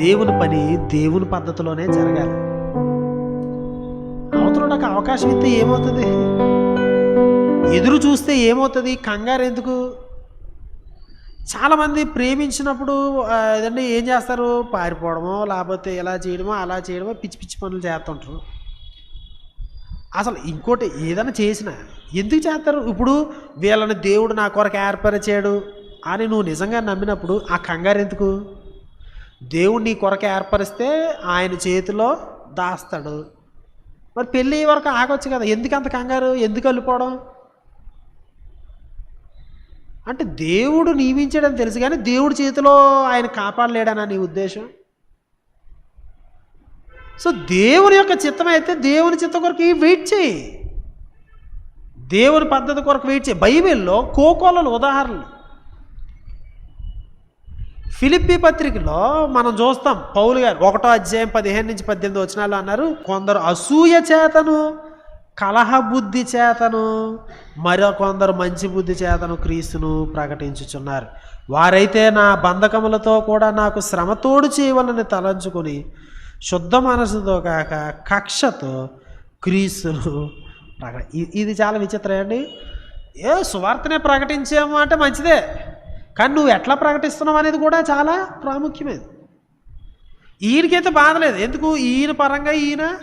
దేవుని పని దేవుని పద్ధతిలోనే జరగాలి. అవతల నాకు అవకాశం ఇస్తే ఏమవుతుంది? ఎదురు చూస్తే ఏమవుతుంది? కంగారు ఎందుకు? చాలామంది ప్రేమించినప్పుడు ఏదంటే ఏం చేస్తారు? పారిపోవడమో లేకపోతే ఇలా చేయడమో అలా చేయడమో పిచ్చి పిచ్చి పనులు చేస్తుంటారు. అసలు ఇంకోటి ఏదైనా చేసినా ఎందుకు చేస్తారు? ఇప్పుడు వీళ్ళని దేవుడు నా కొరకు ఏర్పరిచాడు అని నువ్వు నిజంగా నమ్మినప్పుడు ఆ కంగారు ఎందుకు? దేవుడు నీ కొరకు ఏర్పరిస్తే ఆయన చేతిలో దాస్తాడు. మరి పెళ్ళి వరకు ఆగొచ్చు కదా. ఎందుకు అంత కంగారు? ఎందుకు వెళ్ళిపోవడం అంటే దేవుడు నియమించాడని తెలుసు కానీ దేవుడి చేతిలో ఆయన కాపాడలేడనా నీ ఉద్దేశం? సో దేవుని యొక్క చిత్తం అయితే దేవుని చిత్తం కొరకు వెయిట్ చేయి. దేవుని పద్ధతి కొరకు వెయిట్ చేయి. బైబిల్లో కోకోలలు ఉదాహరణలు. ఫిలిప్పి పత్రికలో మనం చూస్తాం పౌలు గారు ఒకటో అధ్యాయం పదిహేను నుంచి పద్దెనిమిది వచనాలు అన్నారు కొందరు అసూయ చేతను కలహ బుద్ధి చేతను మరో కొందరు మంచి బుద్ధి చేతను క్రీస్తును ప్రకటించుచున్నారు. వారైతే నా బంధకములతో కూడా నాకు శ్రమతోడు చేయవలని తలంచుకొని శుద్ధ మనసుతో కాక కక్షతో క్రీస్తును ప్రకట ఇది చాలా విచిత్రం అండి. ఏ సువార్తనే ప్రకటించాము అంటే మంచిదే. కానీ నువ్వు ఎట్లా ప్రకటిస్తున్నావు అనేది కూడా చాలా ప్రాముఖ్యమైనది. ఈయనకైతే బాధలేదు ఎందుకు? ఈయన పరంగా ఈయన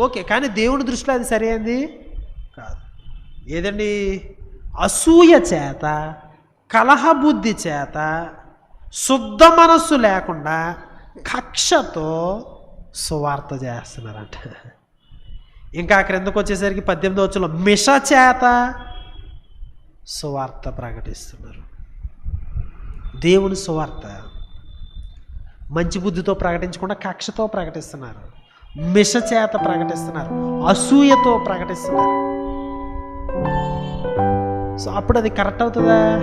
ఓకే కానీ దేవుని దృష్టిలో అది సరైనది కాదు. ఏదండి? అసూయ చేత కలహ బుద్ధి చేత శుద్ధ మనస్సు లేకుండా కక్షతో సువార్త చేస్తున్నారంట. ఇంకా క్రిందకు వచ్చేసరికి పద్దెనిమిది వచ్చులో మిష చేత సువార్త ప్రకటిస్తున్నారు. దేవుని సువార్త మంచి బుద్ధితో ప్రకటించకుండా కక్షతో ప్రకటిస్తున్నారు. మిషచేత ప్రకటిస్తున్నారు. అసూయతో ప్రకటిస్తున్నారు. సో అప్పుడు అది కరెక్ట్ అవుతుందా?